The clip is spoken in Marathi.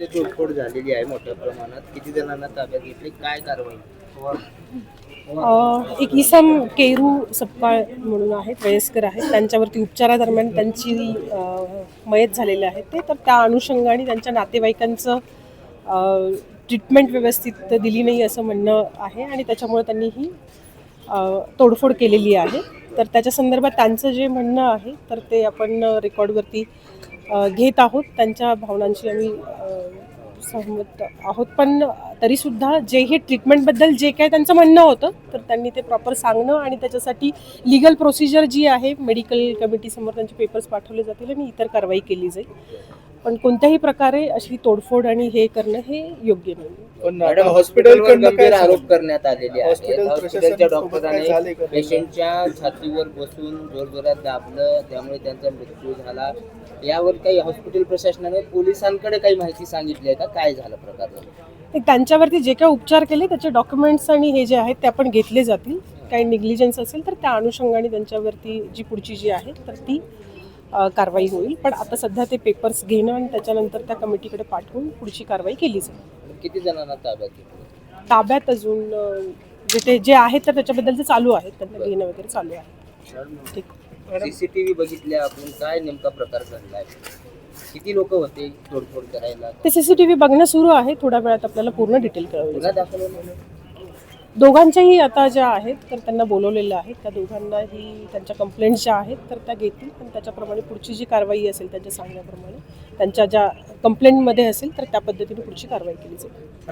इथे तोडफोड झालेली आहे मोठ्या प्रमाणात. किती जणांना ताब्यात घेतली? काय कारवाई? एक इसम केरू सपकाळ म्हणून आहेत वयस्कर आहेत. त्यांच्यावरती उपचारादरम्यान त्यांची मयत झालेले आहेत ते. तर त्या अनुषंगाने त्यांच्या नातेवाईकांचं ट्रीटमेंट व्यवस्थित दिली नाही असं म्हणणं आहे आणि त्याच्यामुळे त्यांनी ही तोडफोड केलेली आहे. तर त्याच्या संदर्भात त्यांचं जे म्हणणं आहे तर ते आपण रेकॉर्डवरती घेत आहोत. त्यांच्या भावनांशी आम्ही सहमत आहोत. पण तरीसुद्धा जे हे ट्रीटमेंटबद्दल जे काय त्यांचं म्हणणं होतं तर त्यांनी ते प्रॉपर सांगणं आणि त्याच्यासाठी लिगल प्रोसिजर जी आहे मेडिकल कमिटीसमोर त्यांचे पेपर्स पाठवले जातील आणि इतर कारवाई केली जाईल. पण कोणत्याही प्रकारे अशी तोडफोड आणि हे करणं हे योग्य नाही. पण मॅडम हॉस्पिटलवर हॉस्पिटलकडनं गंभीर काय आरोप करण्यात आलेले आहेत. हॉस्पिटल हॉस्पिटलच्या डॉक्टरांनी का? पेशंटच्या छातीवर बसून जोरजोरात दाबलं त्यामुळे त्यांचा मृत्यू झाला. यावर काही हॉस्पिटल प्रशासनाने पोलिसांकडे काही माहिती सांगितली आहे का? काय झालं प्रकार त्यांच्यावरती जे काही उपचार केले त्याचे डॉक्युमेंट्स आणि हे जे आहेत ते आपण घेतले जातील. काही निग्लिजन्स असेल तर त्या अनुषंगाने त्यांच्यावरती जी पुढची जी आहे तर ती कारवाई होईल. पण आता सध्या ते पेपर्स घेणं आणि त्याच्यानंतर त्या कमिटीकडे पाठवून पुढची कारवाई केली जाईल. किती जणांना ताब्यात घेतलं? ताब्यात अजून जे जे आहेत तर त्याच्याबद्दलचे चालू आहेत त्यांना घेणं वगैरे चालू आहे. ठीक. सीसीटीव्ही बघितल्या आपण काय नेमका प्रकार घडलाय? किती लोक होते तोडफोड करायला? ते सी सी टी व्ही बघणं सुरू आहे. थोड्या वेळात आपल्याला पूर्ण डिटेल कळवली. दोघांच्याही आता ज्या आहेत तर त्यांना बोलवलेलं आहे. त्या दोघांनाही त्यांच्या कंप्लेंट्स ज्या आहेत तर त्या घेतील. पण त्याच्याप्रमाणे पुढची जी कारवाई असेल त्यांच्या सांगण्याप्रमाणे त्यांच्या ज्या कंप्लेंटमध्ये असेल तर त्या पद्धतीने पुढची कारवाई केली जाईल.